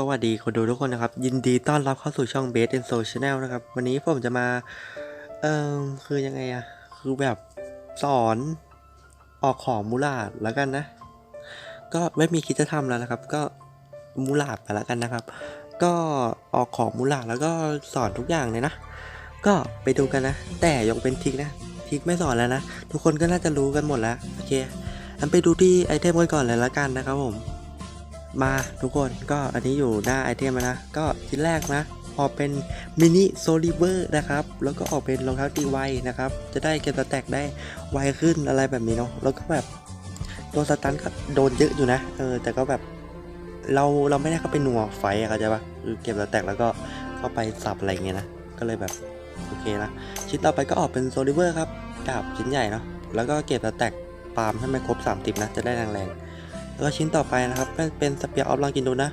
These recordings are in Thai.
สวัสดีคนดูทุกคนนะครับ ยินดีต้อนรับเข้าสู่ช่อง b a s e and Soul Channel นะครับ วันนี้ผมจะมา เอ่อคือยังไงอะคือแบบสอนออกของมูลาดแล้วกันนะ ก็ไม่มีคิดจะทำแล้วนะครับ ก็มูลาดไปแล้วกันนะครับ ก็ออกของมูลาดแล้วก็สอนทุกอย่างเลยนะ ก็ไปดูกันนะ แต่ยกเป็นทิกนะทิกไม่สอนแล้วนะ ทุกคนก็น่าจะรู้กันหมดแล้ว โอเคอันไปดูที่ไอเทมกันก่อนเลยละกันนะครับผม มาทุกคนก็อันนี้อยู่หน้าไอเทมนะ ก็ชิ้นแรกนะออกเป็นมินิโซลิเวอร์นะครับ แล้วก็ออกเป็นรองเท้าตีไวนะครับ จะได้เก็บสแต็กได้ไวขึ้นอะไรแบบนี้เนาะแล้วก็แบบตัวสตันก็โดนเยอะอยู่นะเออแต่ก็แบบเราเราไม่ได้เข้าไปหนัวไฟอะเข้าใจปะคือเก็บสแต็กแล้วก็เข้าไปสับอะไรเงี้ยนะก็เลยแบบโอเคนะชิ้นต่อไปก็ออกเป็นโซลิเวอร์ครับดาบชิ้นใหญ่เนาะแล้วก็เก็บสแต็กปาล์มให้มันครบ 30 นะ จะได้แรงๆ แล้วก็ชิ้นต่อไปนะครับเป็นเป็นสเปียร์ออฟลองกินดูนะ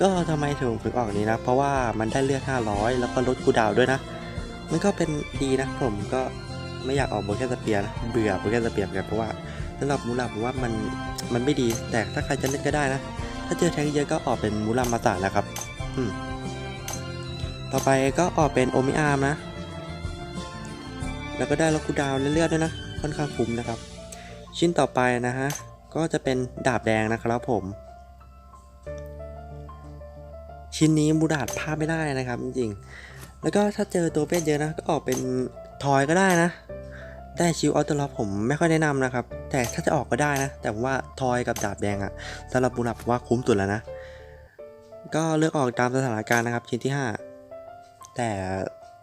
ก็ทำไมถึงถึงออกนี้นะ เพราะว่ามันได้เลือด 500 แล้วก็ลดคูดาวด้วยนะ มันก็เป็นดีนะผมก็ไม่อยากออกโบแค่สเปียร์นะเบื่อโบแค่สเปียร์กันเพราะว่าสำหรับมูลาผมว่ามันมันไม่ดี แต่ถ้าใครจะเล่นก็ได้นะ ถ้าเจอแทงเยอะก็ออกเป็นมูลามาสานะครับ อืมต่อไปก็ออกเป็นโอมิอาร์มนะ แล้วก็ได้ลดคูดาวน์เรื่อยๆด้วยนะ ค่อนข้างคุ้มนะครับ ชิ้นต่อไปนะฮะ ก็จะเป็นดาบแดงนะครับผม ชิ้นนี้บูดาดพลาดไม่ได้นะครับจริงๆแล้วก็ถ้าเจอตัวเพศเยอะนะก็ออกเป็นทอยก็ได้นะ แต่ชิวออโตล็อผมไม่ค่อยแนะนำนะครับ แต่ถ้าจะออกก็ได้นะ แต่ว่าทอยกับดาบแดงอะสำหรับบูดาผมว่าคุ้มสุดแล้วนะ ก็เลือกออกตามสถานการณ์นะครับ ชิ้นที่ 5 แต่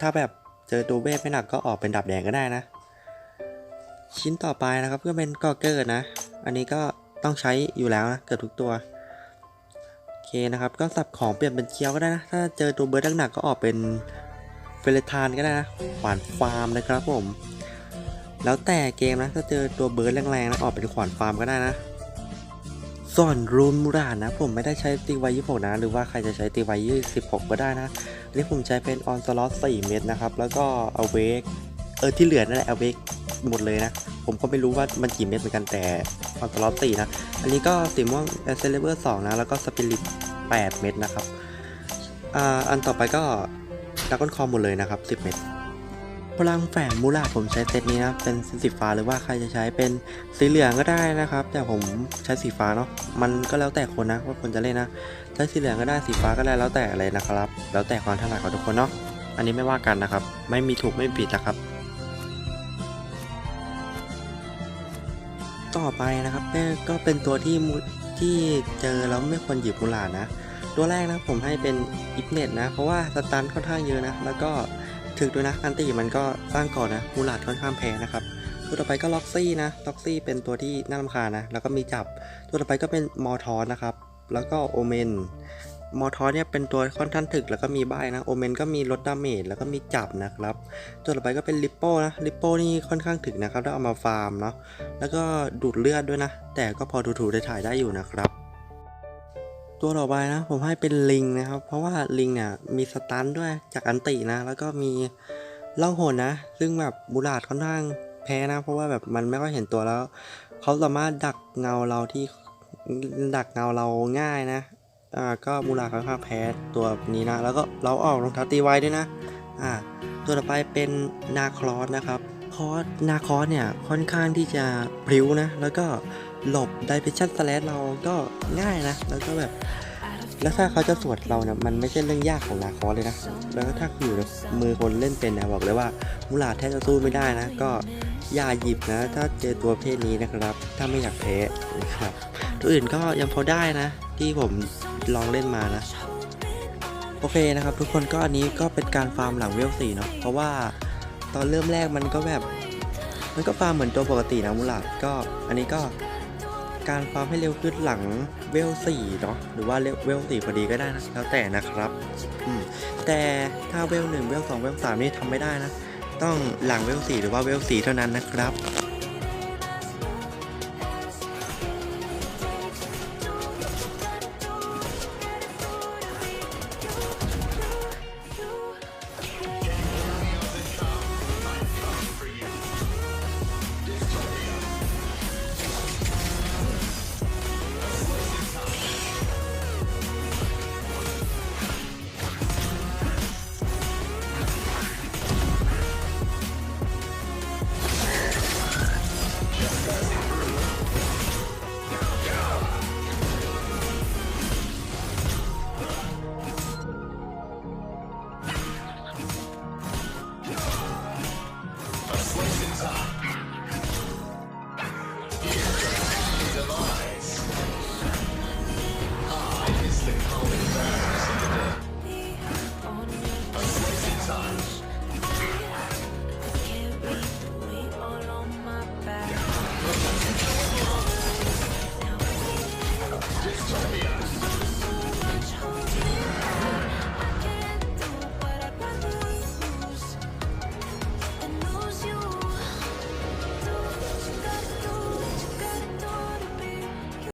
ถ้าแบบเจอตัวเวทไม่หนักก็ออกเป็นดาบแดงก็ได้นะ ชิ้นต่อไปนะครับก็เป็นกอเกอร์นะ อันนี้ก็ต้องใช้อยู่แล้วนะเกือบทุกตัวโอเคนะครับ ก็สับของเปลี่ยนเป็นเคียวก็ได้นะ ถ้าเจอตัวเบิร์ดหนักๆก็ออกเป็นเฟลทานก็ได้นะขวานฟาร์มนะครับผม แล้วแต่เกมนะถ้าเจอตัวเบิร์ดแรงๆนะออกเป็นขวานฟาร์มก็ได้นะส่วนรูนมูรานนะผมไม่ได้ใช้ตีไวยี่หกนะ หรือว่าใครจะใช้ตีไวยี่สิบหกก็ได้นะอันนี้ผมใช้เป็นออนสล็อตสี่เม็ดนะครับ แล้วก็เอาเวกเออที่เหลือนั่นแหละเอาเวกหมดเลยนะ ผมก็ไม่รู้ว่ามันกี่เม็ดเหมือนกันแต่ออนสล็อตสี่นะ อันนี้ก็สีม่วงเซเลเบอร์สองนะ แล้วก็สปิริตแปดเม็ดนะครับอ่าอันต่อไปก็ดากอนคอมหมดเลยนะครับสิบเม็ดพลังแฝงมูลาผมใช้เซตนี้นะเป็นสีฟ้าหรือว่าใครจะใช้เป็นสีเหลืองก็ได้นะครับ แต่ผมใช้สีฟ้าเนาะมันก็แล้วแต่คนนะว่าคนจะเล่นนะใช้สีเหลืองก็ได้สีฟ้าก็ได้แล้วแต่เลยนะครับ แล้วแต่ความถนัดของทุกคนเนาะอันนี้ไม่ว่ากันนะครับ ไม่มีถูกไม่มีผิดนะครับ ต่อไปนะครับก็เป็นตัวที่ที่เจอแล้วไม่ควรหยิบมูลานะ ตัวแรกนะผมให้เป็นอิฟเน็ตนะ เพราะว่าสตันค่อนข้างเยอะนะ แล้วก็ถึกด้วยนะอันตีมันก็สร้างก่อนนะมูลาดค่อนข้างแพงนะครับตัวต่อไปก็ล็อกซี่นะล็อกซี่เป็นตัวที่น่ารำคาญนะ แล้วก็มีจับ ตัวต่อไปก็เป็นมอทอนนะครับ แล้วก็โอเมน มอทอนเนี่ยเป็นตัวค่อนข้างถึกแล้วก็มีใบนะโอเมนก็มีลดดาเมจแล้วก็มีจับนะครับตัวต่อไปก็เป็นลิปโป้นะลิปโป้นี่ค่อนข้างถึกนะครับถ้าเอามาฟาร์มเนาะแล้วก็ดูดเลือดด้วยนะ แต่ก็พอถูๆได้ถ่ายได้อยู่นะครับตัวต่อไปนะผมให้เป็นลิงนะครับ เพราะว่าลิงเนี่ยมีสตันด้วยจากอันตินะ แล้วก็มีล่องหนนะ ซึ่งแบบบูราดค่อนข้างแพ้นะ เพราะว่าแบบมันไม่ค่อยเห็นตัวแล้ว เขาสามารถดักเงาเราที่ดักเงาเราง่ายนะ อ่าก็มูราค่อนข้างแพ้ตัวนี้นะ แล้วก็เราออกรองเท้าตีไว้ด้วยนะอ่าตัวต่อไปเป็นนาคลอสนะครับคอสนาคอสเนี่ยค่อนข้างที่จะพริ้วนะ แล้วก็หลบไดเพชั่นสแลชเราก็ง่ายนะ แล้วก็แบบแล้วถ้าเขาจะสวดเราเนี่ยมันไม่ใช่เรื่องยากของนาคอสเลยนะ แล้วถ้าอยู่ในมือคนเล่นเป็นนะบอกเลยว่ามูลาแทบจะสู้ไม่ได้นะ ก็อย่าหยิบนะ ถ้าเจอตัวเพศนี้นะครับ ถ้าไม่อยากแพ้นะครับ ตัวอื่นก็ยังพอได้นะ ที่ผม ลองเล่นมานะ โอเคนะครับ ทุกคนก็อันนี้ก็เป็นการฟาร์มหลังเวลสี่เนาะเพราะว่าตอนเริ่มแรกมันก็แบบ มันก็ฟาร์มเหมือนตัวปกตินะมูลาดก็อันนี้ก็การฟาร์มให้เร็วขึ้นหลังเวลสี่เนาะหรือว่าเวลสี่พอดีก็ได้นะแล้วแต่นะครับอืมแต่ถ้าเวลหนึ่งเวลสองเวลสามนี่ทำไม่ได้นะ ต้องหลังเวลสี่หรือว่าเวลสี่เท่านั้นนะครับ Stars.